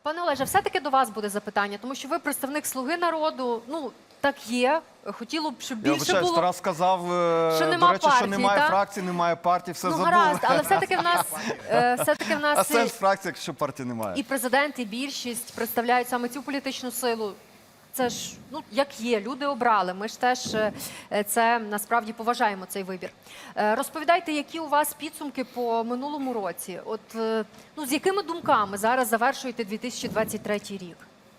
Пане Олеже, все-таки до вас буде запитання, тому що ви представник слуги народу. Ну так є. Хотіло б, щоб Я більше вибачаюсь, було. Тарас сказав, що нема до речі, речі, що немає та? фракції, немає партії, все ну забули. гаразд, але все-таки в нас е, все-таки в нас А сенс фракції, якщо партії немає. і президент, і більшість представляють саме цю політичну силу. Це ж ну як є, люди обрали. Ми ж теж е, це насправді поважаємо цей вибір. Е, Розповідайте, які у вас підсумки по минулому році? От е, ну з якими думками зараз завершуєте 2023 рік?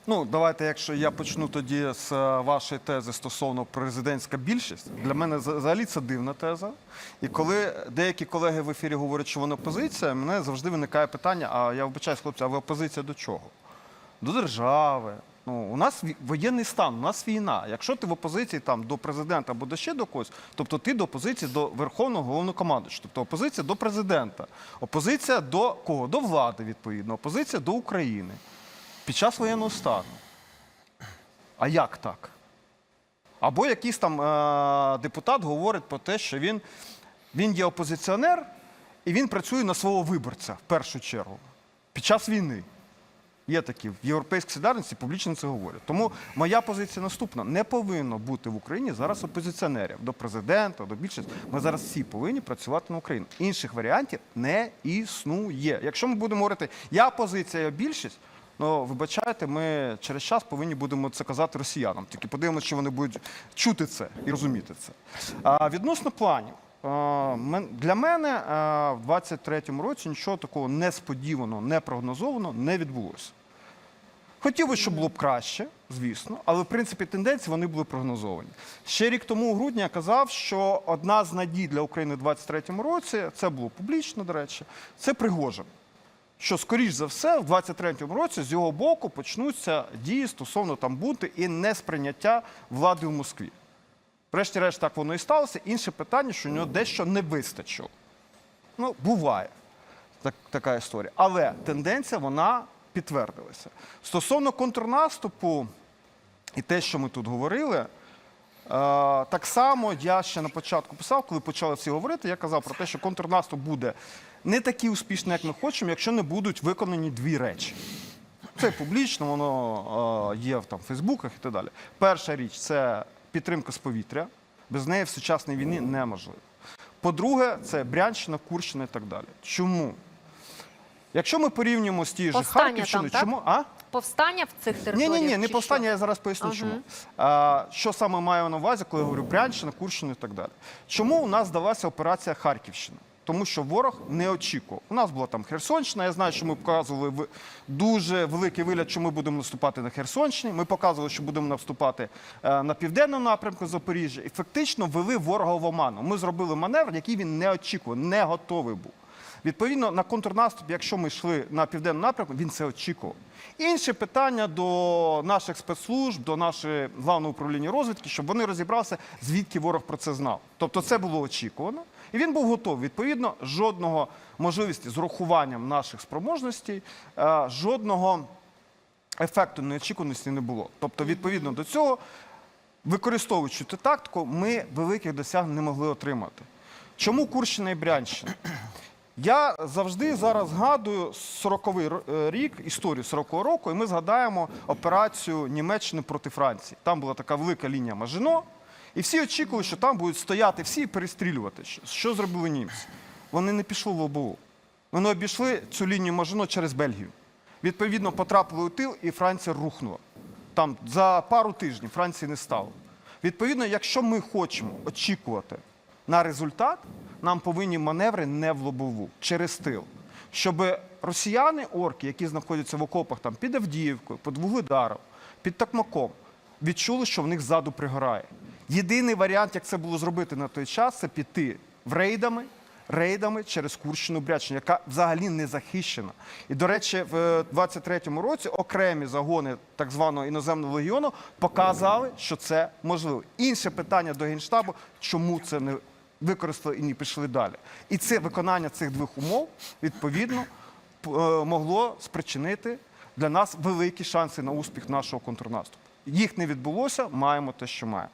Ну, давайте, якщо я почну тоді з вашої тези стосовно президентська більшість, для мене взагалі це дивна теза. І коли деякі колеги в ефірі говорять, що вони опозиція, мене завжди виникає питання: а я вибачаюсь, хлопці, а ви опозиція до чого? До держави. Ну, у нас воєнний стан, у нас війна. Якщо ти в опозиції там до президента або до ще до когось, тобто ти до опозиції до верховного головнокомандуючого, тобто опозиція до президента, опозиція до кого? До влади, відповідно, опозиція до України під час воєнного стану. А як так? Або якийсь там е- депутат говорить про те, що він, він є опозиціонер і він працює на свого виборця в першу чергу під час війни. Є такі в європейській солідарності публічно це говорять. Тому моя позиція наступна: не повинно бути в Україні зараз опозиціонерів до президента, до більшості. Ми зараз всі повинні працювати на Україну. Інших варіантів не існує. Якщо ми будемо говорити, я опозиція, я більшість. Ну, вибачайте, ми через час повинні будемо це казати росіянам. Тільки подивимося, чи вони будуть чути це і розуміти це. А, відносно планів. Мен- Для мене в 23-му році нічого такого несподіваного, непрогнозованого не відбулося. Хотів би, щоб було б краще, звісно, але в принципі тенденції вони були прогнозовані. Ще рік тому у грудні я казав, що одна з надій для України в 23-му році це було публічно, до речі, це Пригожин. Що, скоріш за все, в 23-му році з його боку почнуться дії стосовно там бунти і несприйняття влади в Москві. Врешті-решт, так воно і сталося. Інше питання, що у нього дещо не вистачило. Ну, буває так, така історія. Але тенденція вона підтвердилася. Стосовно контрнаступу і те, що ми тут говорили, е, так само я ще на початку писав, коли почали всі говорити, я казав про те, що контрнаступ буде не такий успішний, як ми хочемо, якщо не будуть виконані дві речі. Це публічно, воно е, є в Фейсбуках і так далі. Перша річ це підтримка з повітря. Без неї в сучасній війні неможливо. По-друге, це Брянщина, Курщина і так далі. Чому? Якщо ми порівнюємо з тією ж Харківщиною, там, чому? А? Повстання в цих Ні, територіях? ні, ні, не повстання, що? я зараз поясню, Ага. чому. А, що саме маю на увазі, коли я говорю Брянщина, Курщина і так далі. Чому у нас здалася операція Харківщина? Тому що ворог не очікував. У нас була там Херсонщина. Я знаю, що ми показували дуже великий вигляд, що ми будемо наступати на Херсонщині. Ми показували, що будемо наступати е, на південному напрямку Запоріжжя. І фактично вели ворога в оману. Ми зробили маневр, який він не очікував, не готовий був. Відповідно, на контрнаступ, якщо ми йшли на південний напрямок, він це очікував. Інше питання до наших спецслужб, до нашого главного управління розвідки, щоб вони розібралися, звідки ворог про це знав. Тобто це було очікувано, і він був готовий. Відповідно, жодного можливості з урахуванням наших спроможностей, е, жодного ефекту неочікуваності не було. Тобто, відповідно до цього, використовуючи цю тактику, ми великих досягнень не могли отримати. Чому Курщина і Брянщина? Я завжди зараз згадую 40-й е, рік, історію 40-го року, і ми згадаємо операцію Німеччини проти Франції. Там була така велика лінія Мажино, і всі очікували, що там будуть стояти всі і перестрілювати. Що- Що зробили німці? Вони не пішли в ОБУ. Вони обійшли цю лінію Мажино через Бельгію. Відповідно, потрапили у тил, і Франція рухнула. Там за пару тижнів Франції не стало. Відповідно, якщо ми хочемо очікувати на результат, нам повинні маневри не в лобову, через тил. Щоб росіяни, орки, які знаходяться в окопах там, під Авдіївкою, під Вугледаром, під Токмаком, відчули, що в них ззаду пригорає. Єдиний варіант, як це було зробити на той час, це піти в рейдами, рейдами через Курщину Брячину, яка взагалі не захищена. І, до речі, в 23-му році окремі загони так званого іноземного легіону показали, що це можливо. Інше питання до Генштабу, чому це не використали і не пішли далі. І це виконання цих двох умов, відповідно, е, могло спричинити для нас великі шанси на успіх нашого контрнаступу. Їх не відбулося, маємо те, що маємо.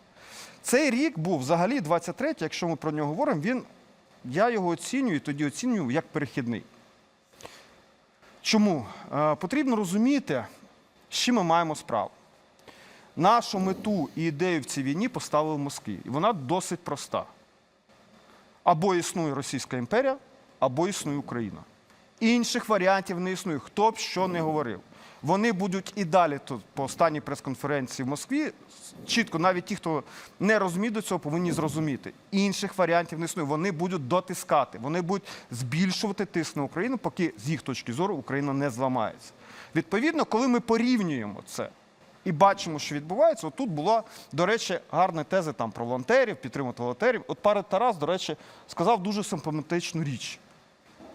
Цей рік був взагалі 23-й, якщо ми про нього говоримо, він, я його оцінюю і тоді оцінюю як перехідний. Чому? Е, Потрібно розуміти, з чим ми маємо справу. Нашу мету і ідею в цій війні поставили в Москві. І вона досить проста. Або існує Російська імперія, або існує Україна. Інших варіантів не існує, хто б що не говорив. Вони будуть і далі тут, по останній прес-конференції в Москві, чітко, навіть ті, хто не розуміє до цього, повинні зрозуміти. Інших варіантів не існує. Вони будуть дотискати, вони будуть збільшувати тиск на Україну, поки з їх точки зору Україна не зламається. Відповідно, коли ми порівнюємо це і бачимо, що відбувається, от тут була, до речі, гарна теза там про волонтерів, підтримати волонтерів. От пан Тарас, до речі, сказав дуже симптоматичну річ.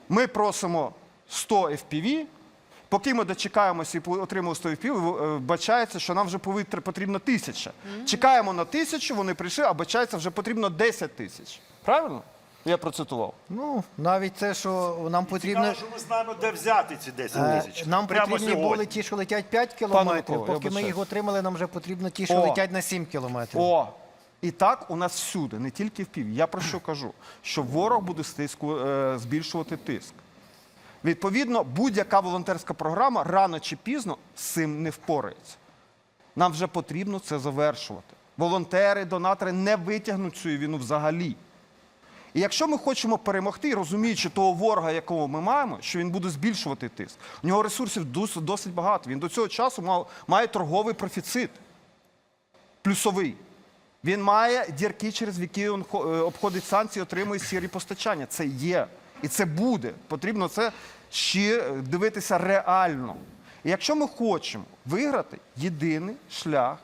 Ми просимо 100 FPV, поки ми дочекаємося і отримали 100 FPV, е, що нам вже потрібно тисяча. Чекаємо на тисячу, вони прийшли, а вбачається, вже потрібно 10 тисяч. Правильно? Я процитував. Ну, навіть те, що нам потрібно. Цікаво, що ми знаємо, де взяти ці 10 е, тисяч. Нам Прямо потрібні сьогодні. були ті, що летять 5 кілометрів. Микола, я Поки ми вибачаюсь. їх отримали, нам вже потрібно ті, що О. летять на 7 кілометрів. О, і так у нас всюди, не тільки в пів. Я про що кажу? Що ворог буде стиску, е, збільшувати тиск. Відповідно, будь-яка волонтерська програма рано чи пізно з цим не впорається. Нам вже потрібно це завершувати. Волонтери, донатори не витягнуть цю війну взагалі. І якщо ми хочемо перемогти, розуміючи того ворога, якого ми маємо, що він буде збільшувати тиск, у нього ресурсів досить, багато. Він до цього часу мав, має торговий профіцит плюсовий. Він має дірки, через які він е, обходить санкції, отримує сірі постачання. Це є. І це буде. Потрібно це ще е, дивитися реально. І якщо ми хочемо виграти, єдиний шлях,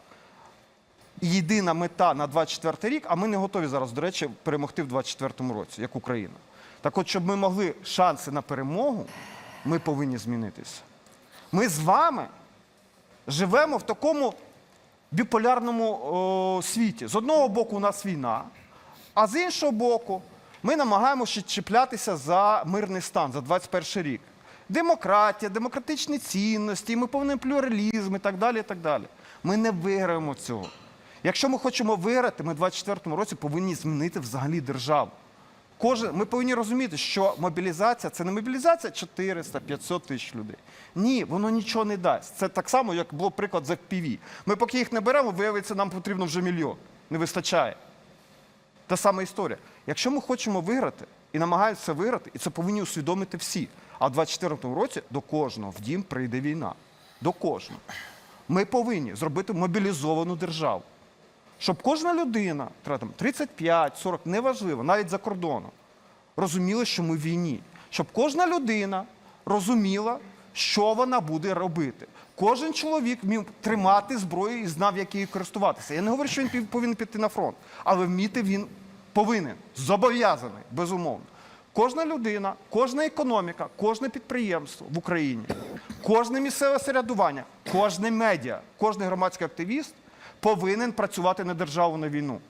єдина мета на 24 рік, а ми не готові зараз, до речі, перемогти в 24 році, як Україна. Так от, щоб ми могли шанси на перемогу, ми повинні змінитися. Ми з вами живемо в такому біполярному о, світі. З одного боку, у нас війна, а з іншого боку, ми намагаємося чіплятися за мирний стан, за 21 рік. Демократія, демократичні цінності, ми повинні плюралізм і так далі. і так далі. Ми не виграємо цього. Якщо ми хочемо виграти, ми в 24 році повинні змінити взагалі державу. Кожен, ми повинні розуміти, що мобілізація це не мобілізація 400-500 тисяч людей. Ні, воно нічого не дасть. Це так само, як було приклад з FPV. Ми поки їх не беремо, виявиться, нам потрібно вже мільйон. Не вистачає. Та сама історія. Якщо ми хочемо виграти і намагаємося виграти, і це повинні усвідомити всі. А в 24-му році до кожного в дім прийде війна. До кожного. Ми повинні зробити мобілізовану державу. Щоб кожна людина, 35, 40, неважливо, навіть за кордоном, розуміла, що ми в війні. Щоб кожна людина розуміла, що вона буде робити. Кожен чоловік міг тримати зброю і знав, як її користуватися. Я не говорю, що він повинен піти на фронт, але вміти він повинен, зобов'язаний, безумовно. Кожна людина, кожна економіка, кожне підприємство в Україні, кожне місцеве середування, кожне медіа, кожен громадський активіст повинен працювати на державу на війну.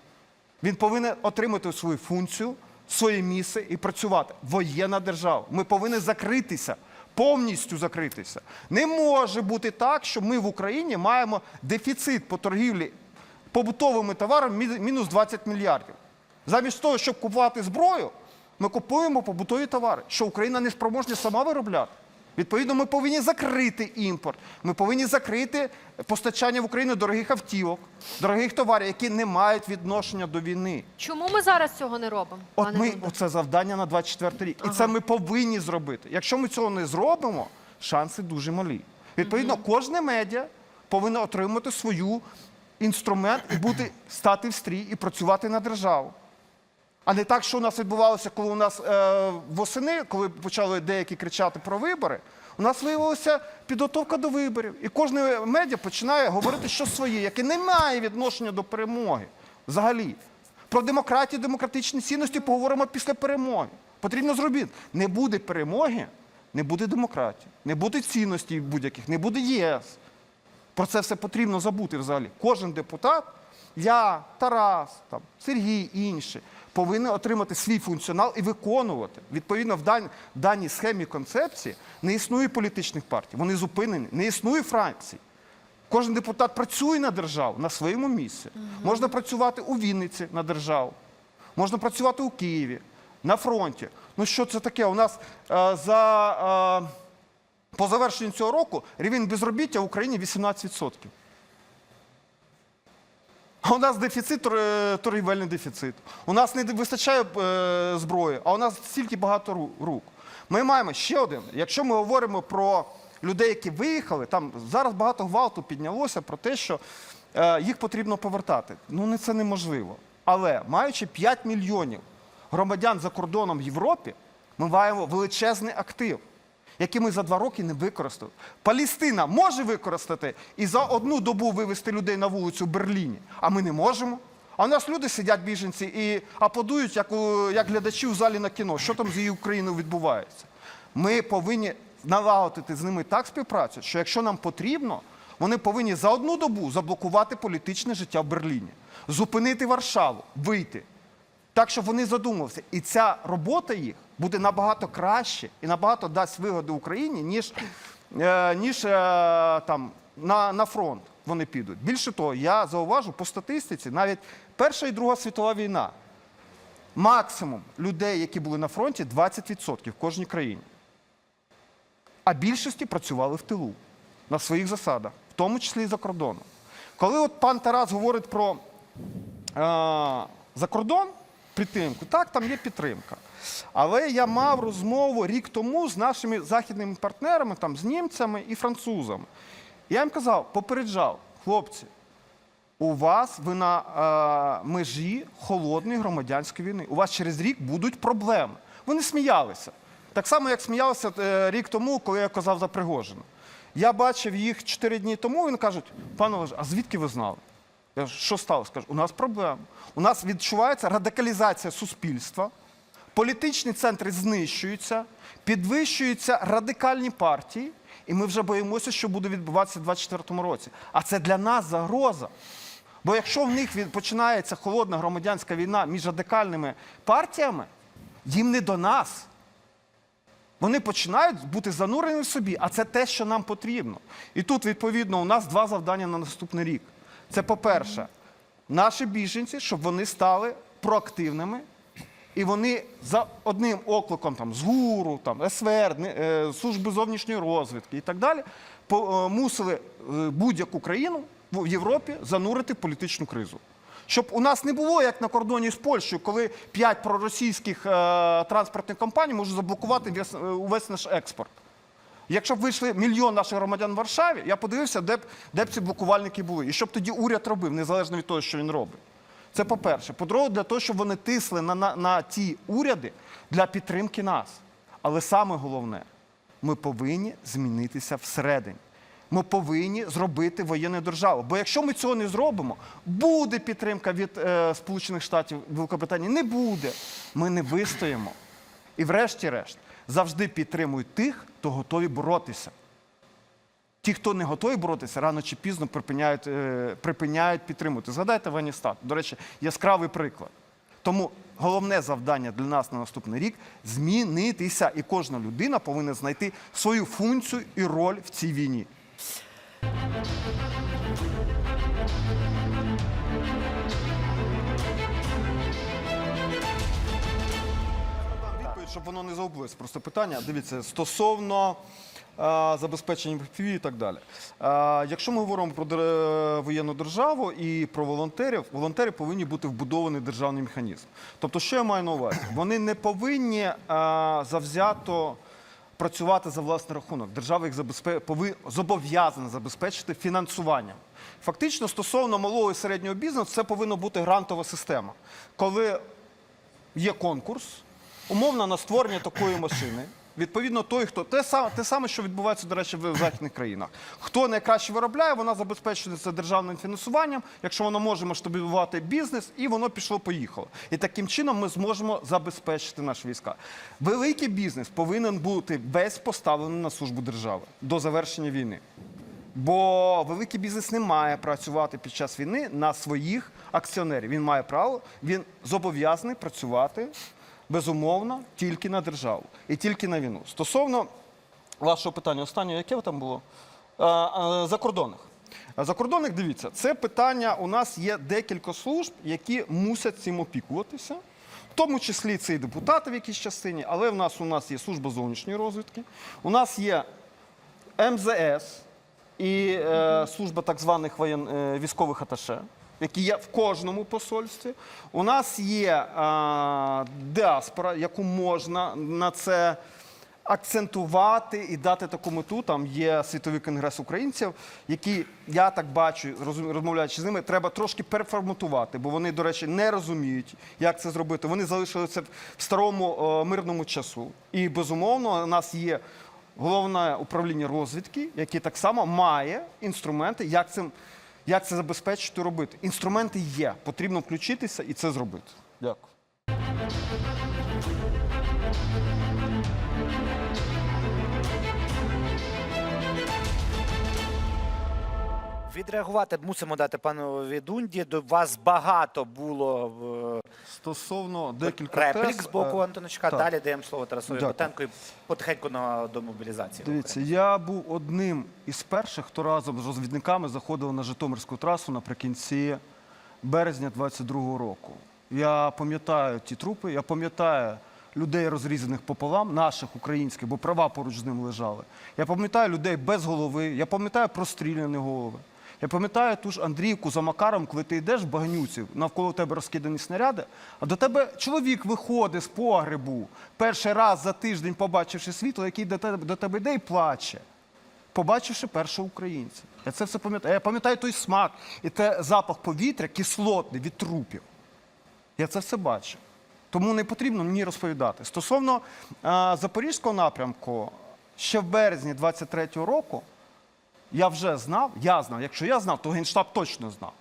Він повинен отримати свою функцію, своє місце і працювати. Воєнна держава. Ми повинні закритися, повністю закритися. Не може бути так, що ми в Україні маємо дефіцит по торгівлі побутовими товарами мінус 20 мільярдів. Замість того, щоб купувати зброю, ми купуємо побутові товари, що Україна не спроможна сама виробляти. Відповідно, ми повинні закрити імпорт. Ми повинні закрити постачання в Україну дорогих автівок, дорогих товарів, які не мають відношення до війни. Чому ми зараз цього не робимо? От ми оце завдання на 24 рік. І це ми повинні зробити. Якщо ми цього не зробимо, шанси дуже малі. Відповідно, кожне медіа повинно отримати свою інструмент і бути стати в стрій і працювати на державу. А не так, що у нас відбувалося, коли у нас е, восени, коли почали деякі кричати про вибори, у нас виявилася підготовка до виборів. І кожне медіа починає говорити щось своє, яке не має відношення до перемоги. Взагалі. Про демократію, демократичні цінності поговоримо після перемоги. Потрібно зробити. Не буде перемоги, не буде демократії, не буде цінностей будь-яких, не буде ЄС. Про це все потрібно забути взагалі. Кожен депутат, я, Тарас, там, Сергій, інші, повинні отримати свій функціонал і виконувати. Відповідно, в дан- даній схемі концепції не існує політичних партій, вони зупинені, не існує фракцій. Кожен депутат працює на державу на своєму місці. Можна працювати у Вінниці на державу, можна працювати у Києві, на фронті. Ну що це таке? У нас е, за. Е, По завершенню цього року рівень безробіття в Україні 18%. А у нас дефіцит, торгівельний дефіцит. У нас не вистачає е, зброї, а у нас стільки багато рук. Ми маємо ще один. Якщо ми говоримо про людей, які виїхали, там зараз багато гвалту піднялося про те, що е, їх потрібно повертати. Ну, це неможливо. Але маючи 5 мільйонів громадян за кордоном в Європі, ми маємо величезний актив які ми за два роки не використали. Палістина може використати і за одну добу вивезти людей на вулицю в Берліні, а ми не можемо. А у нас люди сидять біженці і аплодують, як, у- як глядачі в залі на кіно. Що там з її Україною відбувається? Ми повинні налагодити з ними так співпрацю, що якщо нам потрібно, вони повинні за одну добу заблокувати політичне життя в Берліні, зупинити Варшаву, вийти. Так, щоб вони задумалися. І ця робота їх буде набагато краще і набагато дасть вигоди Україні, ніж, е, ніж е, там, на, на фронт вони підуть. Більше того, я зауважу по статистиці, навіть Перша і Друга світова війна. Максимум людей, які були на фронті, 20% в кожній країні. А більшості працювали в тилу на своїх засадах, в тому числі і за кордоном. Коли от пан Тарас говорить про е, за підтримку, так, там є підтримка. Але я мав розмову рік тому з нашими західними партнерами, там, з німцями і французами. Я їм казав, попереджав, хлопці, у вас ви на е, межі холодної громадянської війни. У вас через рік будуть проблеми. Вони сміялися. Так само, як сміялися е, рік тому, коли я казав за Пригожина. Я бачив їх чотири дні тому, вони кажуть, пане Олеже, а звідки ви знали? Кажу, що сталося? Кажу, у нас проблема. У нас відчувається радикалізація суспільства, політичні центри знищуються, підвищуються радикальні партії, і ми вже боїмося, що буде відбуватися в 2024 році. А це для нас загроза. Бо якщо в них починається холодна громадянська війна між радикальними партіями, їм не до нас. Вони починають бути занурені в собі, а це те, що нам потрібно. І тут, відповідно, у нас два завдання на наступний рік. Це, по-перше, наші біженці, щоб вони стали проактивними, і вони за одним окликом там, з ГУРу, там, СВР, е, Служби зовнішньої розвідки і так далі, е, мусили е, будь-яку країну в Європі занурити в політичну кризу. Щоб у нас не було як на кордоні з Польщею, коли п'ять проросійських транспортних компаній можуть заблокувати весь, увесь наш експорт. Якщо б вийшли мільйон наших громадян в Варшаві, я подивився, де б, де б ці блокувальники були. І що б тоді уряд робив, незалежно від того, що він робить. Це по-перше. По-друге, для того, щоб вони тисли на, на, на ті уряди для підтримки нас. Але саме головне, ми повинні змінитися всередині. Ми повинні зробити воєнну державу. Бо якщо ми цього не зробимо, буде підтримка від е, Сполучених Штатів Великобританії. Не буде. Ми не вистоїмо. І врешті-решт завжди підтримують тих, хто готові боротися. Ті, хто не готові боротися, рано чи пізно припиняють, е, припиняють підтримувати. Згадайте Афганістан. До речі, яскравий приклад. Тому головне завдання для нас на наступний рік змінитися. І кожна людина повинна знайти свою функцію і роль в цій війні. Щоб воно не загубилось. Просто питання. Дивіться, стосовно е, забезпечення FPV і так далі. Е, якщо ми говоримо про дер- воєнну державу і про волонтерів, волонтери повинні бути вбудований державний механізм. Тобто, що я маю на увазі? Вони не повинні е, завзято. Працювати за власний рахунок. Держава їх забезпе... пови- зобов'язана забезпечити фінансуванням. Фактично, стосовно малого і середнього бізнесу, це повинна бути грантова система. Коли є конкурс, умовно на створення такої машини. Відповідно, той, хто те саме, те саме, що відбувається, до речі, в західних країнах. Хто найкраще виробляє, вона забезпечується державним фінансуванням, якщо воно може масштабувати бізнес, і воно пішло-поїхало. І таким чином ми зможемо забезпечити наші війська. Великий бізнес повинен бути весь поставлений на службу держави до завершення війни. Бо великий бізнес не має працювати під час війни на своїх акціонерів. Він має право, він зобов'язаний працювати безумовно тільки на державу і тільки на війну. Стосовно вашого питання, останнє, яке там було? Закордонних. Закордонних, дивіться, це питання. У нас є декілька служб, які мусять цим опікуватися. В тому числі це і депутати в якійсь частині, але в нас у нас є служба зовнішньої розвідки, у нас є МЗС і е, служба так званих воєн, е, військових аташе, які є в кожному посольстві. У нас є е, діаспора, яку можна на це акцентувати і дати таку мету. Там є світовий конгрес українців, які я так бачу, розум- розмовляючи з ними, треба трошки переформатувати, бо вони, до речі, не розуміють, як це зробити. Вони залишилися в старому е, мирному часу. І безумовно, у нас є головне управління розвідки, яке так само має інструменти, як цим. Як це забезпечити робити? Інструменти є. Потрібно включитися і це зробити. Дякую. Відреагувати мусимо дати пану Відунді. До вас багато було е, Стосовно декілька реплік тез, з боку е, Антоничка. так. Далі даємо слово Тарасові Дякую. І потихеньку на до мобілізації. Дивіться, я був одним із перших, хто разом з розвідниками заходив на Житомирську трасу наприкінці березня 22-го року. Я пам'ятаю ті трупи, я пам'ятаю людей, розрізаних пополам, наших українських, бо права поруч з ним лежали. Я пам'ятаю людей без голови, я пам'ятаю простріляні голови. Я пам'ятаю ту ж Андріївку за Макаром, коли ти йдеш в багнюці, навколо тебе розкидані снаряди, а до тебе чоловік виходить з погребу, перший раз за тиждень побачивши світло, який до тебе, до тебе йде і плаче побачивши першого українця. Я це все пам'ятаю. Я пам'ятаю той смак і те запах повітря кислотний від трупів. Я це все бачив. Тому не потрібно мені розповідати. Стосовно а, запорізького напрямку, ще в березні 23-го року я вже знав, я знав, якщо я знав, то Генштаб точно знав.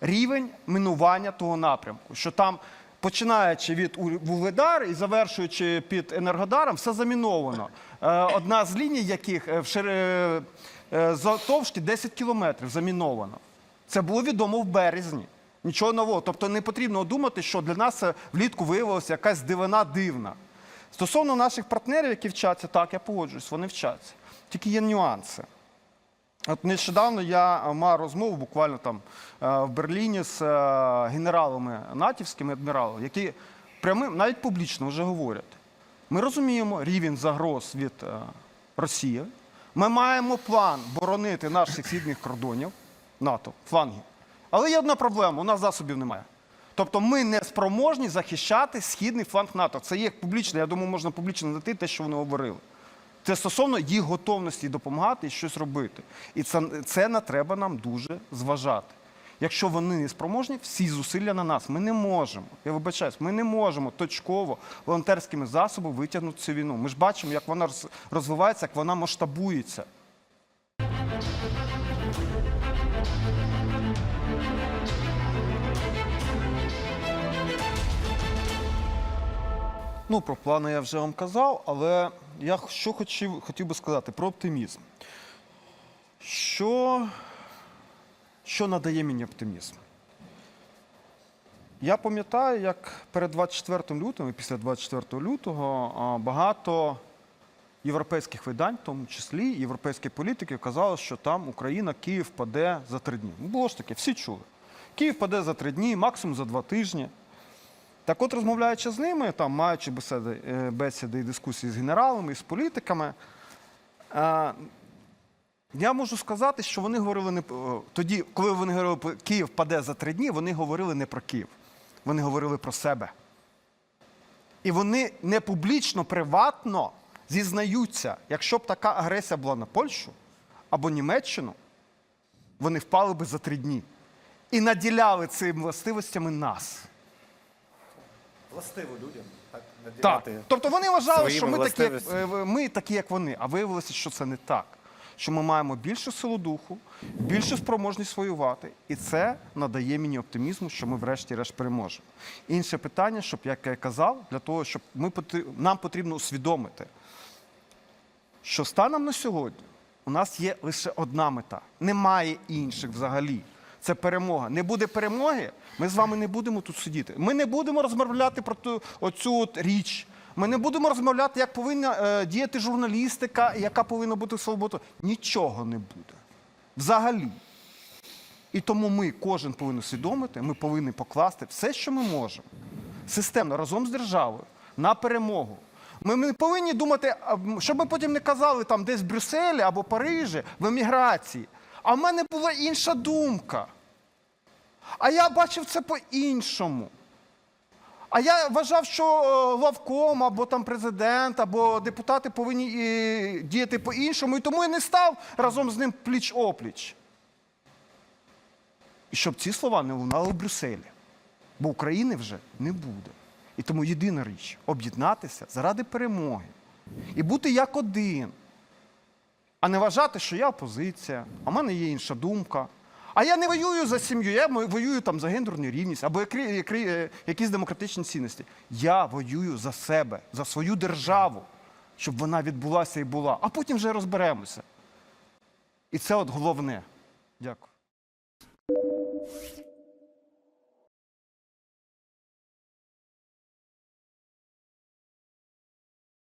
Рівень минування того напрямку, що там, починаючи від Вугледар і завершуючи під Енергодаром, все заміновано. Е, Одна з ліній, яких е, в шири... е, завтовшки 10 кілометрів заміновано. Це було відомо в березні. Нічого нового. Тобто не потрібно думати, що для нас влітку виявилася якась дивина дивна. Стосовно наших партнерів, які вчаться, так, я погоджуюсь, вони вчаться. Тільки є нюанси. От нещодавно я е, мав розмову буквально там е, в Берліні з е, генералами натівськими адміралами, які прямим, навіть публічно вже говорять. Ми розуміємо рівень загроз від Росії. Ми маємо план боронити наших східних кордонів НАТО, флангів. Але є одна проблема: у нас засобів немає. Тобто ми не спроможні захищати східний фланг НАТО. Це є публічно, я думаю, можна публічно знайти те, що вони говорили. Це стосовно їх готовності допомагати і щось робити. І це, це не треба нам дуже зважати. Якщо вони не спроможні, всі зусилля на нас. Ми не можемо. Я вибачаюсь, ми не можемо точково волонтерськими засобами витягнути цю війну. Ми ж бачимо, як вона роз- розвивається, як вона масштабується. Ну, про плани я вже вам казав, але я що хотів, хотів би сказати про оптимізм. Що, що надає мені оптимізм? Я пам'ятаю, як перед 24 лютого після 24 лютого багато європейських видань, в тому числі європейські політики, казали, що там Україна, Київ паде за три дні. Ну, було ж таке, всі чули. Київ паде за три дні, максимум за два тижні. Так от, розмовляючи з ними, там, маючи бесіди, е, бесіди і дискусії з генералами і з політиками, е, я можу сказати, що вони говорили не п- тоді, коли вони говорили, про Київ паде за три дні, вони говорили не про Київ, вони говорили про себе. І вони не публічно, приватно зізнаються, якщо б така агресія була на Польщу або Німеччину, вони впали би за три дні і наділяли цими властивостями нас. Властиво людям. Так, Так. Тобто вони вважали, своїми що ми такі, як, властивостями. е, ми такі, як вони, а виявилося, що це не так. Що ми маємо більшу силу духу, більшу спроможність воювати, і це надає мені оптимізму, що ми врешті-решт переможемо. Інше питання, щоб як я казав, для того, щоб ми потр- нам потрібно усвідомити, що станом на сьогодні у нас є лише одна мета, немає інших взагалі. Це перемога. Не буде перемоги, ми з вами не будемо тут сидіти. Ми не будемо розмовляти про ту, оцю от річ. Ми не будемо розмовляти, як повинна е, діяти журналістика, яка повинна бути свобода. Нічого не буде. Взагалі. І тому ми, кожен повинен усвідомити, ми повинні покласти все, що ми можемо, системно разом з державою на перемогу. Ми не повинні думати, щоб ми потім не казали там десь в Брюсселі або Парижі в еміграції. А в мене була інша думка. А я бачив це по-іншому. А я вважав, що е, главком або там президент, або депутати повинні е, діяти по-іншому, і тому я не став разом з ним пліч-опліч. І щоб ці слова не лунали в Брюсселі. Бо України вже не буде. І тому єдина річ об'єднатися заради перемоги і бути як один, а не вважати, що я опозиція, а в мене є інша думка. А я не воюю за сім'ю, я воюю там за гендерну рівність або е, якісь демократичні цінності. Я воюю за себе, за свою державу, щоб вона відбулася і була, а потім вже розберемося. І це от головне. Дякую.